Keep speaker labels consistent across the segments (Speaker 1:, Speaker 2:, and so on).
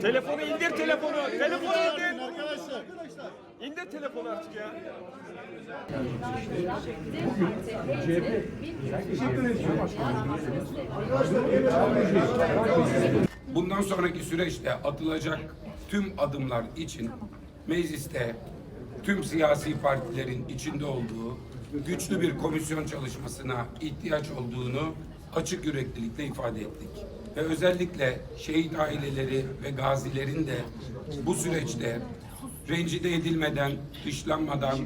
Speaker 1: Telefonu indir telefonu. Telefonu indir. İndir telefonu artık ya.
Speaker 2: Bundan sonraki süreçte atılacak tüm adımlar için mecliste tüm siyasi partilerin içinde olduğu güçlü bir komisyon çalışmasına ihtiyaç olduğunu açık yüreklilikle ifade ettik. Ve özellikle şehit aileleri ve gazilerin de bu süreçte rencide edilmeden, dışlanmadan,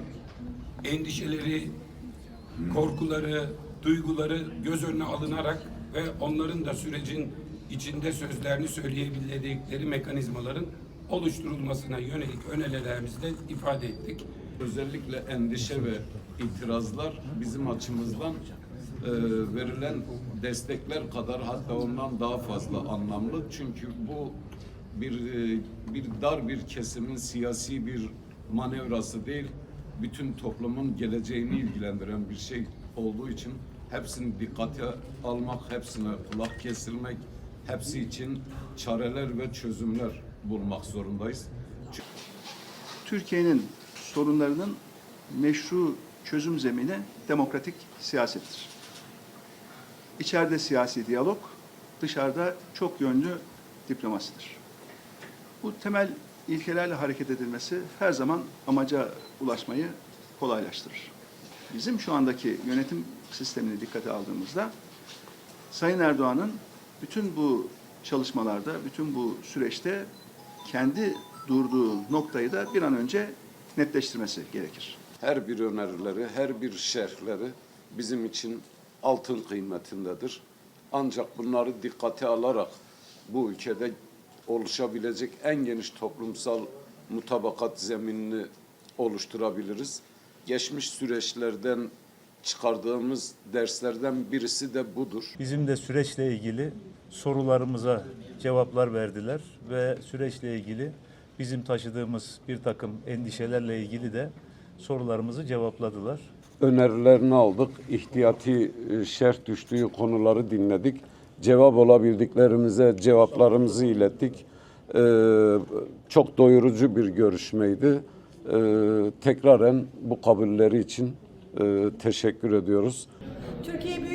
Speaker 2: endişeleri, korkuları, duyguları göz önüne alınarak ve onların da sürecin içinde sözlerini söyleyebildikleri mekanizmaların oluşturulmasına yönelik önerilerimizi de ifade ettik.
Speaker 3: Özellikle endişe ve itirazlar bizim açımızdan e, verilen destekler kadar hatta ondan daha fazla anlamlı. Çünkü bu bir e, bir dar bir kesimin siyasi bir manevrası değil, bütün toplumun geleceğini ilgilendiren bir şey olduğu için hepsini dikkate almak, hepsine kulak kesilmek, hepsi için çareler ve çözümler bulmak zorundayız.
Speaker 4: Türkiye'nin sorunlarının meşru çözüm zemini demokratik siyasettir. İçeride siyasi diyalog, dışarıda çok yönlü diplomasidir. Bu temel ilkelerle hareket edilmesi her zaman amaca ulaşmayı kolaylaştırır. Bizim şu andaki yönetim sistemini dikkate aldığımızda Sayın Erdoğan'ın bütün bu çalışmalarda, bütün bu süreçte kendi durduğu noktayı da bir an önce netleştirmesi gerekir.
Speaker 3: her bir önerileri, her bir şerhleri bizim için altın kıymetindedir. Ancak bunları dikkate alarak bu ülkede oluşabilecek en geniş toplumsal mutabakat zeminini oluşturabiliriz. Geçmiş süreçlerden çıkardığımız derslerden birisi de budur.
Speaker 5: Bizim de süreçle ilgili sorularımıza cevaplar verdiler ve süreçle ilgili bizim taşıdığımız bir takım endişelerle ilgili de sorularımızı cevapladılar.
Speaker 3: Önerilerini aldık. İhtiyati e, şerh düştüğü konuları dinledik. Cevap olabildiklerimize cevaplarımızı ilettik. Ee, çok doyurucu bir görüşmeydi. Ee, tekraren bu kabulleri için e, teşekkür ediyoruz.
Speaker 6: Türkiye Büyük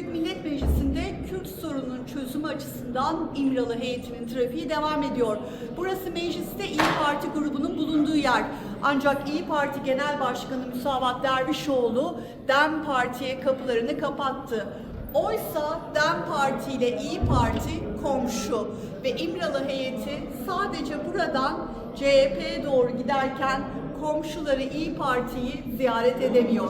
Speaker 6: açısından İmralı heyetinin trafiği devam ediyor. Burası mecliste İyi Parti grubunun bulunduğu yer. Ancak İyi Parti Genel Başkanı Müsavat Dervişoğlu DEM Parti'ye kapılarını kapattı. Oysa DEM Parti ile İyi Parti komşu ve İmralı heyeti sadece buradan CHP'ye doğru giderken komşuları İyi Parti'yi ziyaret edemiyor.